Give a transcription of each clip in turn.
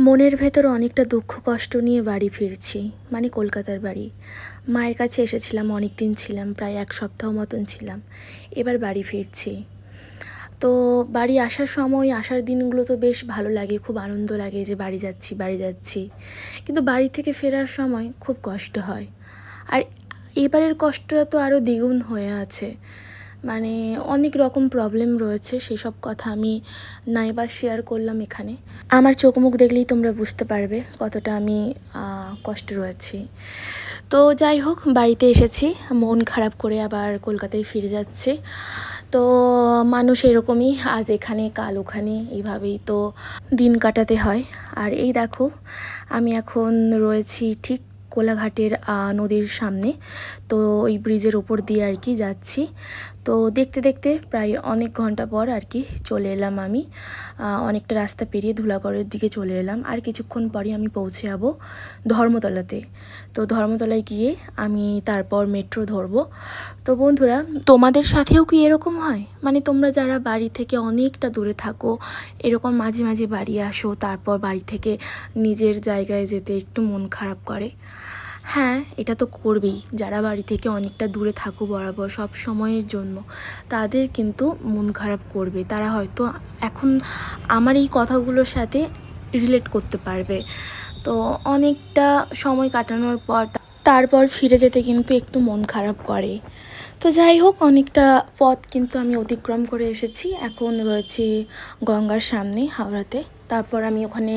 মনের ভেতর অনেকটা দুঃখ, কষ্ট নিয়ে বাড়ি ফিরছি মানে কলকাতার বাড়ি। মায়ের কাছে এসেছিলাম অনেক দিন ছিলাম, প্রায় এক সপ্তাহ মতন ছিলাম। এবার বাড়ি ফিরছি। তো বাড়ি আসার সময়, আসার দিনগুলো তো বেশ ভালো লাগে, খুব আনন্দ লাগে যে বাড়ি যাচ্ছি বাড়ি যাচ্ছি। কিন্তু বাড়ি থেকে ফেরার সময় খুব কষ্ট হয়। আর এবারের কষ্টটা তো আরও দ্বিগুণ হয়ে আছে। মানে অনেক রকম প্রবলেম রয়েছে, সেসব কথা আমি নাইবার শেয়ার করলাম এখানে। আমার চোখ মুখ দেখলেই তোমরা বুঝতে পারবে কতটা আমি কষ্ট রয়েছি। তো যাই হোক, বাড়িতে এসেছি, মন খারাপ করে আবার কলকাতায় ফিরে যাচ্ছে। তো মানুষ এরকমই, আজ এখানে, কাল ওখানে, এইভাবেই তো দিন কাটাতে হয়। আর এই দেখো, আমি এখন রয়েছি ঠিক কোলাঘাটের নদীর সামনে। তো ওই ব্রিজের ওপর দিয়ে আর কি যাচ্ছি। তো দেখতে দেখতে প্রায় অনেক ঘণ্টা পর আর কি চলে এলাম আমি। অনেকটা রাস্তা পেরিয়ে ধুলাগড়ের দিকে চলে এলাম। আর কিছুক্ষণ পরে আমি পৌঁছে যাব ধর্মতলাতে। তো ধর্মতলায় গিয়ে আমি তারপর মেট্রো ধরবো। তো বন্ধুরা, তোমাদের সাথেও কি এরকম হয়? মানে তোমরা যারা বাড়ি থেকে অনেকটা দূরে থাকো, এরকম মাঝে মাঝে বাড়ি আসো, তারপর বাড়ি থেকে নিজের জায়গায় যেতে একটু মন খারাপ করে। হ্যাঁ এটা তো করবেই। যারা বাড়ি থেকে অনেকটা দূরে থাকো বরাবর, সব সময়ের জন্য। তাদের কিন্তু মন খারাপ করবে। তারা হয়তো এখন আমার এই কথাগুলোর সাথে রিলেট করতে পারবে। তো অনেকটা সময় কাটানোর পর তারপর ফিরে যেতে কিন্তু একটু মন খারাপ করে। তো যাই হোক, অনেকটা পথ কিন্তু আমি অতিক্রম করে এসেছি। এখন রয়েছি গঙ্গার সামনে, হাওড়াতে। তারপর আমি ওখানে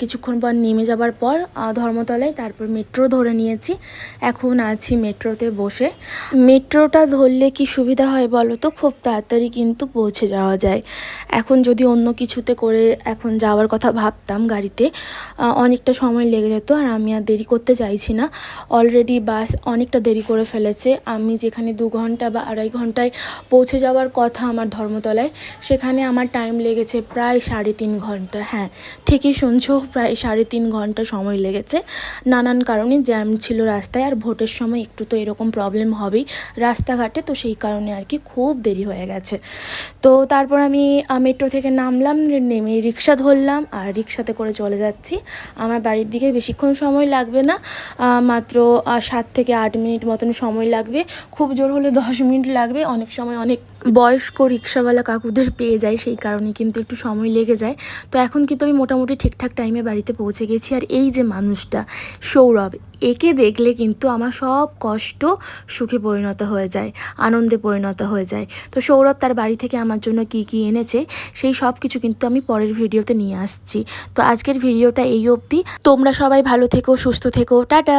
কিছুক্ষণ পর নেমে যাবার পর ধর্মতলায় তারপর মেট্রো ধরে নিয়েছি। এখন আছি মেট্রোতে বসে। মেট্রোটা ধরলে কি সুবিধা হয় বলো তো? খুব তাড়াতাড়ি কিন্তু পৌঁছে যাওয়া যায়। এখন যদি অন্য কিছুতে করে এখন যাওয়ার কথা ভাবতাম গাড়িতে অনেকটা সময় লেগে যেত আর আমি আর দেরি করতে চাইছি না। অলরেডি বাস অনেকটা দেরি করে ফেলেছে। আমি যেখানে দু ঘণ্টা বা আড়াই ঘন্টায় পৌঁছে যাওয়ার কথা আমার ধর্মতলায়, সেখানে আমার টাইম লেগেছে প্রায় সাড়ে তিন ঘণ্টা। হ্যাঁ ঠিকই শুনছো, প্রায় সাড়ে তিন ঘণ্টা সময় লেগেছে। নানান কারণে জ্যাম ছিল রাস্তায় আর ভোটের সময় একটু তো এরকম প্রবলেম হবেই রাস্তাঘাটে, তো সেই কারণে আর কি খুব দেরি হয়ে গেছে। তো তারপর আমি মেট্রো থেকে নামলাম, নেমে রিক্সা ধরলাম, আর রিক্সাতে করে চলে যাচ্ছি। আমার বাড়ির দিকে বেশিক্ষণ সময় লাগবে না মাত্র সাত থেকে আট মিনিট মতন সময় লাগবে। খুব জোর হলে দশ মিনিট লাগবে, অনেক সময় অনেক বয়স্ক রিক্সাওয়ালা কাকুদের পেয়ে যায়, সেই কারণে কিন্তু একটু সময় লেগে যায়। তো এখন কিন্তু আমি মোটামুটি ঠিকঠাক টাইমে বাড়িতে পৌঁছে গেছি আর এই যে মানুষটা, সৌরভ, একে দেখলে কিন্তু আমার সব কষ্ট সুখে পরিণত হয়ে যায়, আনন্দে পরিণত হয়ে যায়। তো সৌরভ তার বাড়ি থেকে আমার জন্য কি কি এনেছে, সেই সব কিছু কিন্তু আমি পরের ভিডিওতে নিয়ে আসছি। তো আজকের ভিডিওটা এই অবধি। তোমরা সবাই ভালো থেকো, সুস্থ থেকো। টাটা!